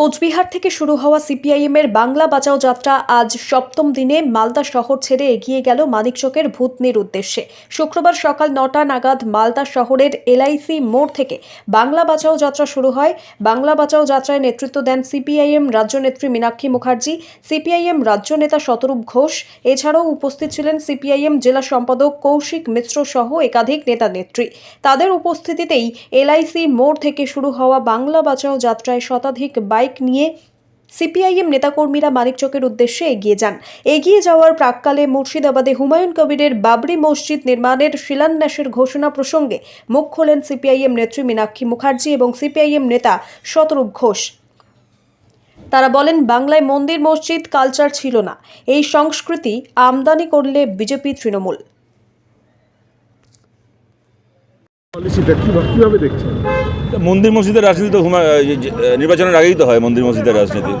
কোচবিহার থেকে শুরু হওয়া সিপিআইএম এর বাংলা বাঁচাও যাত্রা আজ সপ্তম দিনে মালদা শহর ছেড়ে এগিয়ে গেল মানিকচকের ভূতনির উদ্দেশ্যে। শুক্রবার সকাল নটা নাগাদ মালদা শহরের এলআইসি মোড় থেকে বাংলা বাঁচাও যাত্রা শুরু হয়। বাংলা বাঁচাও যাত্রায় নেতৃত্ব দেন সিপিআইএম রাজ্য নেত্রী মীনাক্ষী মুখার্জি, সিপিআইএম রাজ্য নেতা শতরূপ ঘোষ, এছাড়াও উপস্থিত ছিলেন সিপিআইএম জেলা সম্পাদক কৌশিক মিশ্র সহ একাধিক নেতা নেত্রী। তাদের উপস্থিতিতেই এলআইসি মোড় থেকে শুরু হওয়া বাংলা বাঁচাও যাত্রায় শতাধিক বাইক নিয়ে সিপিআইএম নেতাকর্মীরা মানিকচকের উদ্দেশ্যে এগিয়ে যান। এগিয়ে যাওয়ার প্রাককালে মুর্শিদাবাদে হুমায়ুন কবিরের বাবরি মসজিদ নির্মাণের শিলান্যাসের ঘোষণা প্রসঙ্গে মুখ খোলেন সিপিআইএম নেত্রী মীনাক্ষী মুখার্জি এবং সিপিআইএম নেতা শতরূপ ঘোষ। তারা বলেন, বাংলায় মন্দির, মসজিদ, কালচার ছিল না। এই সংস্কৃতি আমদানি করলে বিজেপি তৃণমূল। মন্দির মসজিদের রাজনীতি তো নির্বাচনের আগেই তো হয় মন্দির মসজিদের রাজনীতি।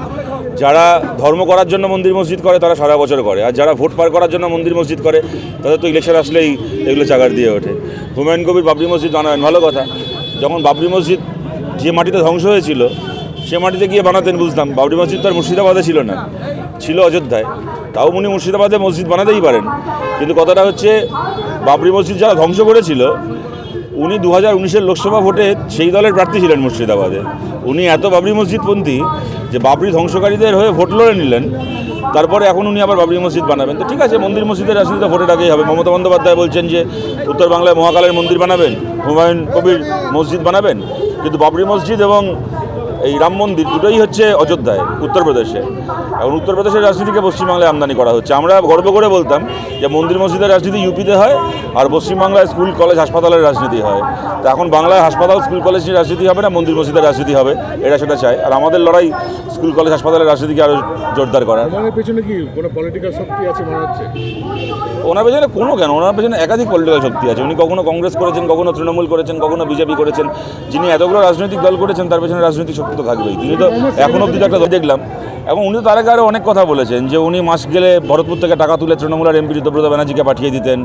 যারা ধর্ম করার জন্য মন্দির মসজিদ করে, তারা সারা বছর করে। আর যারা ভোট পার করার জন্য মন্দির মসজিদ করে, তাদের তো ইলেকশন আসলেই এগুলো চাগার দিয়ে ওঠে। হুমায়ুন কবির বাবরি মসজিদ বানাবেন, ভালো কথা। যখন বাবরি মসজিদ যে মাটিতে ধ্বংস হয়েছিল, সে মাটিতে গিয়ে বানাতেন বুঝতাম। বাবরি মসজিদ তো আর মুর্শিদাবাদে ছিল না, ছিল অযোধ্যায়। তাও উনি মুর্শিদাবাদে মসজিদ বানাতেই পারেন। কিন্তু কথাটা হচ্ছে, বাবরি মসজিদ যারা ধ্বংস করেছিল উনি দু হাজার উনিশের লোকসভা ভোটে সেই দলের প্রার্থী ছিলেন মুর্শিদাবাদে। উনি এত বাবরি মসজিদপন্থী যে বাবরি ধ্বংসকারীদের হয়ে ভোট লড়ে নিলেন। তারপরে এখন উনি আবার বাবরি মসজিদ বানাবেন। তো ঠিক আছে, মন্দির মসজিদের রাজনীতি ভোটের আগেই হবে। মমতা বন্দ্যোপাধ্যায় বলছেন যে, উত্তর বাংলায় মহাকালের মন্দির বানাবেন, হুমায়ুন কবির মসজিদ বানাবেন। কিন্তু বাবরি মসজিদ এবং এই রাম মন্দির দুটোই হচ্ছে অযোধ্যায় উত্তরপ্রদেশে। এখন উত্তরপ্রদেশের রাজনীতিকে পশ্চিমবাংলায় আমদানি করা হচ্ছে। আমরা গর্ব করে বলতাম যে মন্দির মসজিদের রাজনীতি ইউপিতে হয় আর পশ্চিমবাংলায় স্কুল কলেজ হাসপাতালের রাজনীতি হয়। তো এখন বাংলায় হাসপাতাল স্কুল কলেজ নিয়ে রাজনীতি হবে না মন্দির মসজিদের রাজনীতি হবে এটা সেটা চায় আর আমাদের লড়াই স্কুল কলেজ হাসপাতালের রাজনীতিকে আরও জোরদার করা পেছনে কি কোনো পলিটিক্যাল শক্তি আছে মনে হচ্ছে? ওনার পেছনে কোনো কেন? ওনার পেছনে একাধিক পলিটিক্যাল শক্তি আছে। উনি কখনো কংগ্রেস করেছেন কখনো তৃণমূল করেছেন কখনো বিজেপি করেছেন। যিনি এতগুলো রাজনৈতিক দল করেছেন তার পেছনে রাজনৈতিক শক্তি তো থাকবেই। তিনি তো এখন অব্দি একটা দেখলাম। এবং উনি তো তার আগে আরও অনেক কথা বলেছেন যে উনি মাস গেলে ভরতপুর থেকে টাকা তুলে তৃণমূলের এমপি ঋতব্রত ব্যানার্জিকে পাঠিয়ে দিতেন।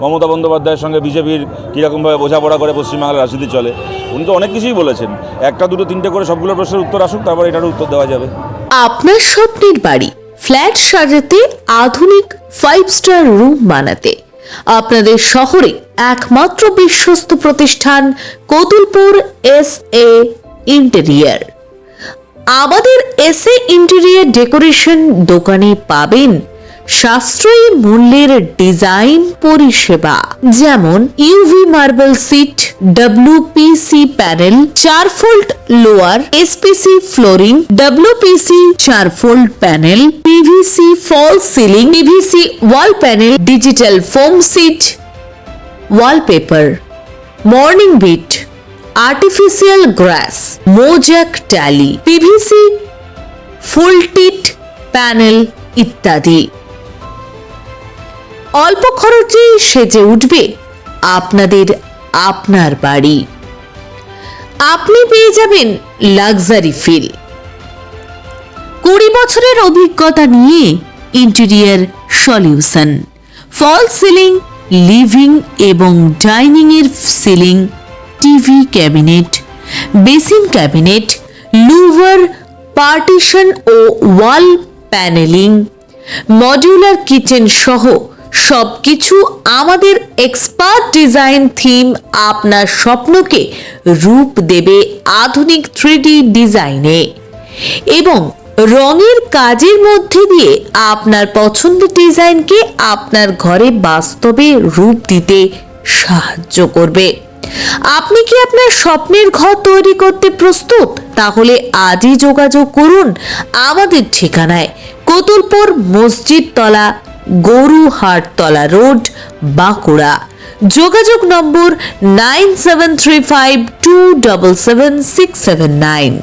মমতা বন্দ্যোপাধ্যায়ের সঙ্গে বিজেপির কীরকমভাবে বোঝাপড়া করে পশ্চিমবাংলার রাজনীতি চলে। উনি তো অনেক কিছুই বলেছেন। একটা, দুটো, তিনটে করে সবগুলো প্রশ্নের উত্তর আসুক, তারপর এটারও উত্তর দেওয়া যাবে। আপনার স্বপ্নের বাড়ি, ফ্ল্যাট সাজাতে আধুনিক ফাইভ স্টার রুম বানাতে। আপনাদের শহরে একমাত্র বিশ্বস্ত প্রতিষ্ঠান কতুলপুর এস এ ইন্টেরিয়ার। আমাদের এস ইন্টেরিয়ার ডেকোরেশন দোকানে পাবেন সাশ্রয়ী মূল্যের ডিজাইন পরিষেবা, যেমন UV marble sheet WPC panel চার fold louver SPC flooring WPC চার fold panel PVC false ceiling PVC wall panel digital foam sheet wallpaper morning bit artificial grass, mosaic tile, PVC, fluted panel ইত্যাদি। অল্প খরচে সেজে উঠবে আপনাদের আপনার বাড়ি। আপনি পেয়ে যাবেন লাক্সারি ফিল। কুড়ি বছরের অভিজ্ঞতা নিয়ে interior solution. False ceiling, living এবং ডাইনিং এর ceiling TV cabinet, basin cabinet, louver partition ও ওয়াল প্যানেলিং, মডিউলার কিচেন সহ সবকিছু আমাদের এক্সপার্ট ডিজাইন থিম আপনার স্বপ্নকে রূপ দেবে আধুনিক থ্রিডি ডিজাইনে এবং রঙের কাজের মধ্যে দিয়ে আপনার পছন্দের ডিজাইনকে আপনার ঘরে বাস্তবে রূপ দিতে সাহায্য করবে। আপনি কি আপনার স্বপ্নের ঘর তৈরি করতে প্রস্তুত? তাহলে আজই যোগাযোগ করুন আমাদের ঠিকানায়। কতুলপুর মসজিদ তলা গরুহাটতলা রোড, বাঁকুড়া। যোগাযোগ number nine seven three five two double seven six seven nine.